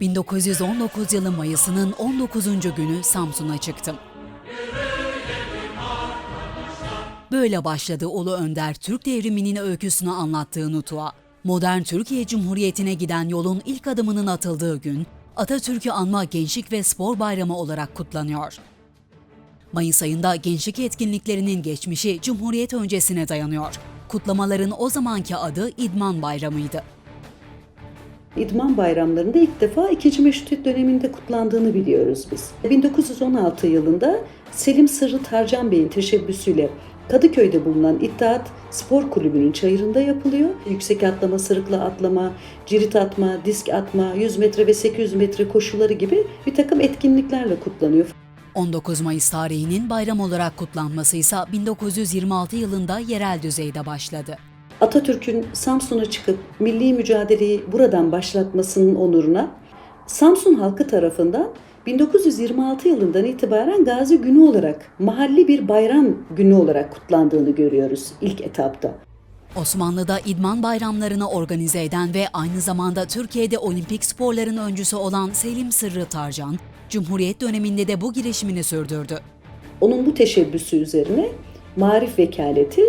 1919 yılı Mayıs'ının 19. günü Samsun'a çıktım. Böyle başladı Ulu Önder Türk devriminin öyküsünü anlattığı Nutuk'a. Modern Türkiye Cumhuriyeti'ne giden yolun ilk adımının atıldığı gün Atatürk'ü anma Gençlik ve Spor Bayramı olarak kutlanıyor. Mayıs ayında gençlik etkinliklerinin geçmişi Cumhuriyet öncesine dayanıyor. Kutlamaların o zamanki adı İdman Bayramı'ydı. İdman bayramlarında ilk defa 2. Meşrutiyet döneminde kutlandığını biliyoruz biz. 1916 yılında Selim Sırrı Tarcan Bey'in teşebbüsüyle Kadıköy'de bulunan İttihat Spor Kulübü'nün çayırında yapılıyor. Yüksek atlama, sırıkla atlama, cirit atma, disk atma, 100 metre ve 800 metre koşuları gibi bir takım etkinliklerle kutlanıyor. 19 Mayıs tarihinin bayram olarak kutlanması ise 1926 yılında yerel düzeyde başladı. Atatürk'ün Samsun'a çıkıp milli mücadeleyi buradan başlatmasının onuruna Samsun halkı tarafından 1926 yılından itibaren Gazi Günü olarak, mahalli bir bayram günü olarak kutlandığını görüyoruz ilk etapta. Osmanlı'da idman bayramlarını organize eden ve aynı zamanda Türkiye'de olimpik sporların öncüsü olan Selim Sırrı Tarcan, Cumhuriyet döneminde de bu girişimini sürdürdü. Onun bu teşebbüsü üzerine Marif Vekaleti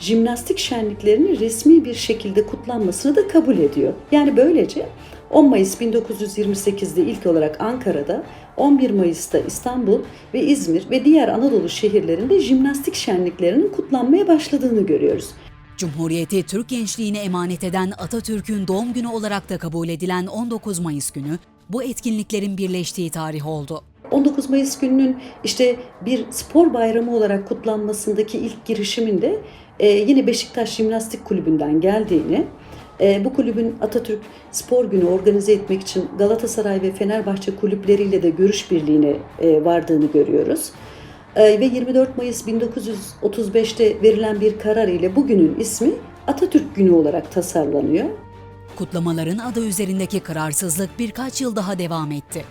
jimnastik şenliklerinin resmi bir şekilde kutlanmasını da kabul ediyor. Yani böylece 10 Mayıs 1928'de ilk olarak Ankara'da, 11 Mayıs'ta İstanbul ve İzmir ve diğer Anadolu şehirlerinde jimnastik şenliklerinin kutlanmaya başladığını görüyoruz. Cumhuriyeti Türk gençliğine emanet eden Atatürk'ün doğum günü olarak da kabul edilen 19 Mayıs günü bu etkinliklerin birleştiği tarih oldu. 19 Mayıs gününün işte bir spor bayramı olarak kutlanmasındaki ilk girişimin de e, yine Beşiktaş Jimnastik Kulübü'nden geldiğini, e, bu kulübün Atatürk Spor Günü organize etmek için Galatasaray ve Fenerbahçe kulüpleriyle de görüş birliğine e, vardığını görüyoruz. E, ve 24 Mayıs 1935'te verilen bir karar ile bugünün ismi Atatürk Günü olarak tasarlanıyor. Kutlamaların adı üzerindeki kararsızlık birkaç yıl daha devam etti.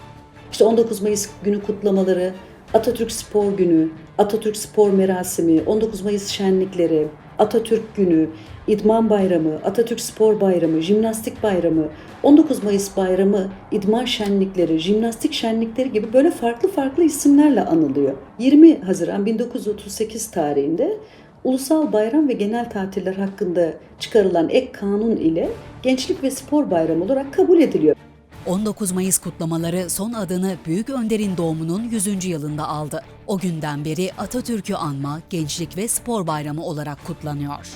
İşte 19 Mayıs günü kutlamaları, Atatürk Spor Günü, Atatürk Spor Merasimi, 19 Mayıs şenlikleri, Atatürk Günü, İdman Bayramı, Atatürk Spor Bayramı, Jimnastik Bayramı, 19 Mayıs Bayramı, İdman Şenlikleri, Jimnastik Şenlikleri gibi böyle farklı farklı isimlerle anılıyor. 20 Haziran 1938 tarihinde Ulusal bayram ve genel tatiller hakkında çıkarılan ek kanun ile Gençlik ve Spor Bayramı olarak kabul ediliyor. 19 Mayıs kutlamaları son adını Büyük Önder'in doğumunun 100. yılında aldı. O günden beri Atatürk'ü anma, Gençlik ve Spor Bayramı olarak kutlanıyor.